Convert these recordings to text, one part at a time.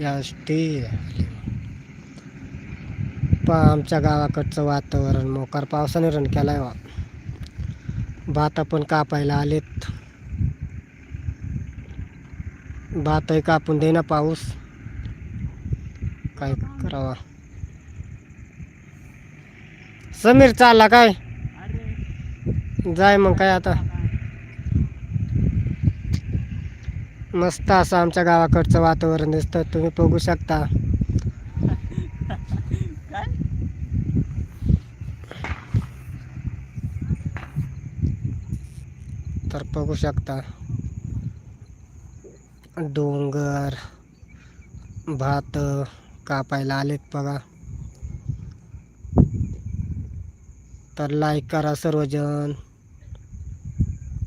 याष्टी पा आमच्या गावाकडचं वातावरण मोकार पावसाने रण केलाय वा भात पण कापायला आलेत. भातही कापून देईना पाऊस. काय करावा? समीर चालला काय? जाय मग काय आता. मस्त असं आमच्या गावाकडचं वातावरण दिसतं. तुम्ही बघू शकता. तर बघू शकता. डोंगर भात कापायला आलेत बघा. तर लाईक करा सर्वजण.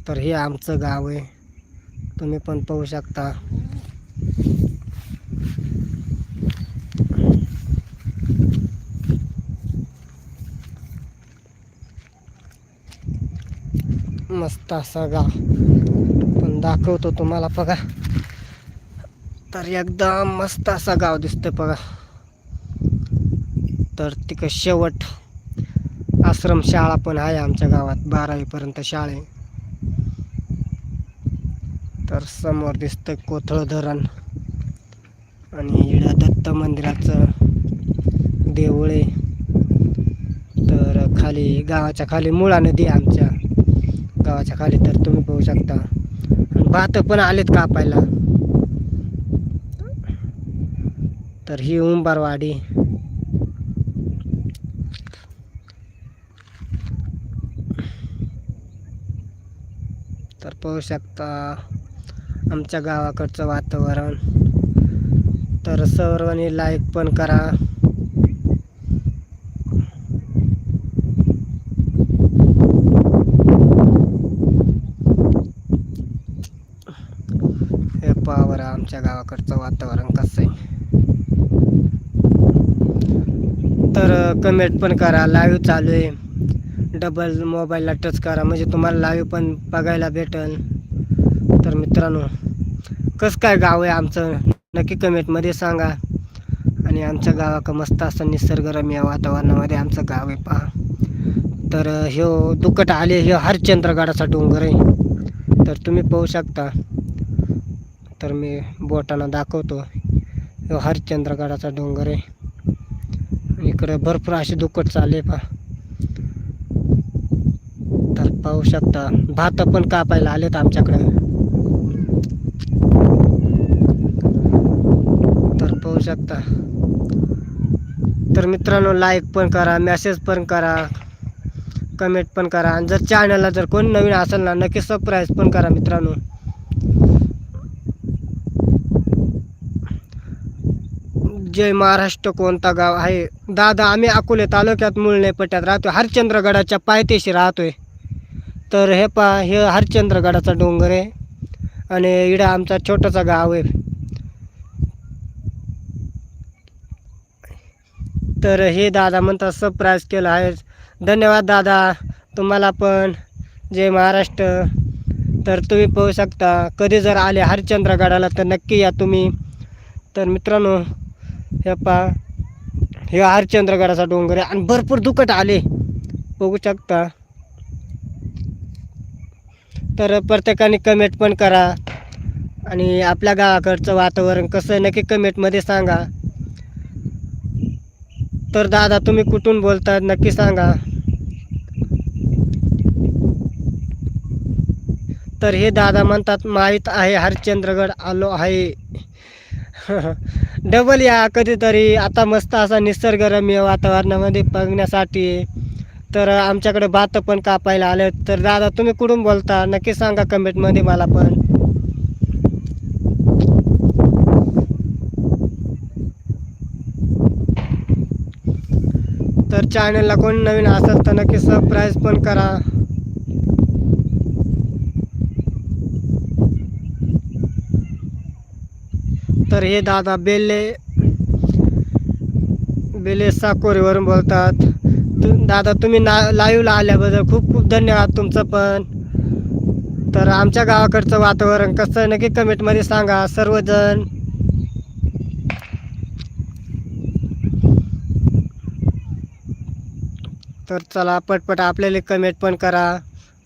तर हे आमचं गाव आहे. तुम्ही पण पाहू शकता. मस्त असा गाव. पण दाखवतो तुम्हाला बघा. तर एकदम मस्त असा गाव दिसतो बघा. तर तिकडं शेवट आश्रमशाळा पण आहे आमच्या गावात बारावीपर्यंत शाळे तर समोर दिसतं कोथळ धरण. आणि इडा दत्त मंदिराचं देऊळ आहे. तर खाली गावाच्या खाली मुळा नदी आहे आमच्या. गावाच्या खाली तर तुम्ही पाहू शकता. भात पण आलेत कापायला. तर ही उंबारवाडी. तर पाहू शकता आमच्या गावाकडचं वातावरण. तर सर्वांनी लाईक पण करा. हे पावर आमच्या गावाकडचं वातावरण कसं आहे. तर कमेंट पण करा. लाईव्ह चालू आहे. डबल मोबाईलला टच करा. म्हणजे तुम्हाला लाईव्ह पण बघायला भेटल. तर मित्रांनो कसं काय गाव आहे आमचं? नक्की कमेंटमध्ये सांगा. आणि आमच्या गावाकडं मस्त असं निसर्गरम्य वातावरणामध्ये आमचं गाव आहे पहा. तर ह्यो दुकट आले ह्यो हरचंद्रगडाचा डोंगर आहे. तर तुम्ही पाहू शकता. तर मी बोटानं दाखवतो. ह्यो हरचंद्रगडाचा डोंगर आहे. इकडं भरपूर असे दुकट चालले पहा. तर पाहू शकता. भात पण कापायला आलेत आमच्याकडं तर पाहू शकता. तर मित्रांनो लाईक पण करा मेसेज पण करा कमेंट पण करा. आणि जर चॅनलला जर कोणी नवीन असेल ना नक्की सबस्क्राईब पण करा मित्रांनो. जय महाराष्ट्र कोणता गाव आहे? दादा आम्ही अकोले तालुक्यात मुळणे पट्ट्यात राहतोय. हरचंद्रगडाच्या पायथ्याशी राहतोय. तर हे पा हे हरचंद्रगडाचा डोंगर आहे. आणि इडं आमचा छोटासा गाव आहे. तर हे दादा म्हणतात सरप्राईज केलं आहे धन्यवाद दादा. तुम्हाला पण. जय महाराष्ट्र. तर तुम्ही पाहू शकता कधी जर आले हरिश्चंद्रगडाला तर नक्की या तुम्ही. तर मित्रांनो हे पा हे हरिश्चंद्रगडाचा डोंगर आहे आणि भरपूर दुखट आले. बघू शकता. तर प्रत्येकाने कमेंट पण करा. आणि आपल्या गावाकडचं वातावरण कसं आहे नक्की कमेंटमध्ये सांगा. तर दादा तुम्ही कुठून बोलतात नक्की सांगा. तर हे दादा म्हणतात माहीत आहे हरिश्चंद्रगड आलो आहे. डबल या कधीतरी. आता मस्त असा निसर्गरम्य वातावरणामध्ये बघण्यासाठी. तर आमच्याकडे भात पण कापायला आले तर दादा तुम्ही कुठून बोलता? नक्की सांगा कमेंटमध्ये मला पण. तर चॅनलला कोणी नवीन असेल तर नक्की सबस्क्राईब पण करा. तर हे दादा बेले बेले साकोरीवरून बोलतात. तु- दादा तुम्ही ना लाईव्हला आल्याबद्दल खूप खूप धन्यवाद तुमचं पण. तर आमच्या गावाकडचं वातावरण कसं आहे नक्की कमेंटमध्ये सांगा. सर्वजण तर चला पटपट आपल्याला कमेंट पण करा.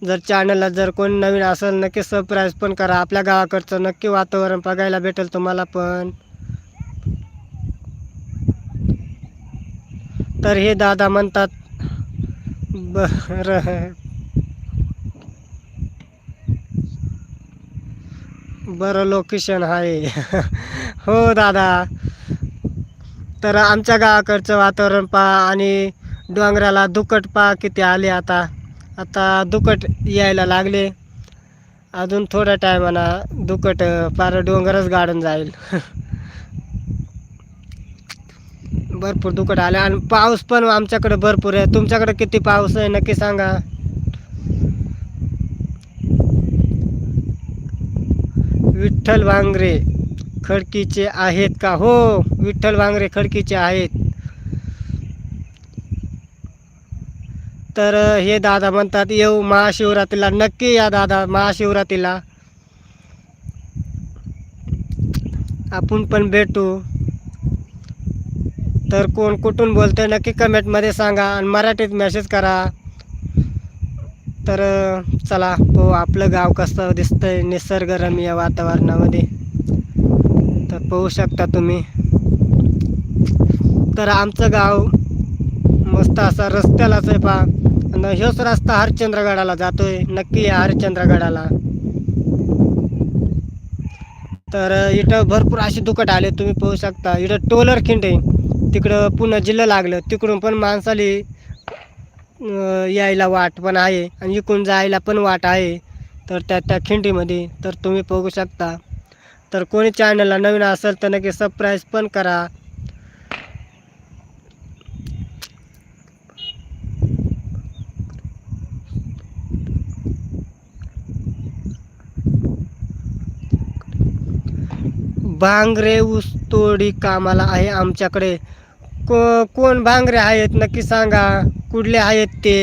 जर चॅनलला जर कोण नवीन असेल नक्की सबस्क्राईब पण करा. आपल्या गावाकडचं नक्की वातावरण बघायला भेटेल तुम्हाला पण. तर हे दादा म्हणतात बरं. बरं लोकेशन आहे. हो दादा. तर आमच्या गावाकडचं वातावरण पहा आणि डोंगराला दुकट पा किती आले आता. आता दुकट यायला लागले. अजून थोड्या टायमाना दुकट पार डोंगरच गाडून जाईल. भरपूर दुकट आले आणि पाऊस पण आमच्याकडे भरपूर आहे. तुमच्याकडे किती पाऊस आहे नक्की सांगा. विठ्ठल वांगरे खडकीचे आहेत का? हो विठ्ठल वांगरे खडकीचे आहेत. तर हे दादा म्हणतात येऊ महाशिवरात्रीला. नक्की या दादा महाशिवरात्रीला. आपण पण भेटू. तर कोण कुठून बोलते नक्की कमेंटमध्ये सांगा आणि मराठीत मेसेज करा. तर चला हो आपलं गाव कसं दिसतंय निसर्गरम्य वातावरणामध्ये. तर पाहू शकता तुम्ही. तर आमचं गाव मस्त असा रस्त्यालाच आहे पहा. आणि ह्योच रस्ता हरिश्चंद्रगडाला जातोय. नक्की या हरिश्चंद्रगडाला तर इथं भरपूर असे दुकट आले तुम्ही पाहू शकता. इथं टोलर खिंड आहे. तिकडं पुन्हा जिल्हा लागलं. तिकडून पण माणसाली यायला वाट पण आहे आणि इकडून जायला पण वाट आहे. तर त्या त्या खिंडीमध्ये. तर तुम्ही बघू शकता. तर कोणी चॅनलला नवीन असेल तर नक्की सबस्क्राईब पण करा. भांगरे ऊसतोडी कामाला आहे आमच्याकडे. को कोण भांगरे आहेत नक्की सांगा. कुठले आहेत ते?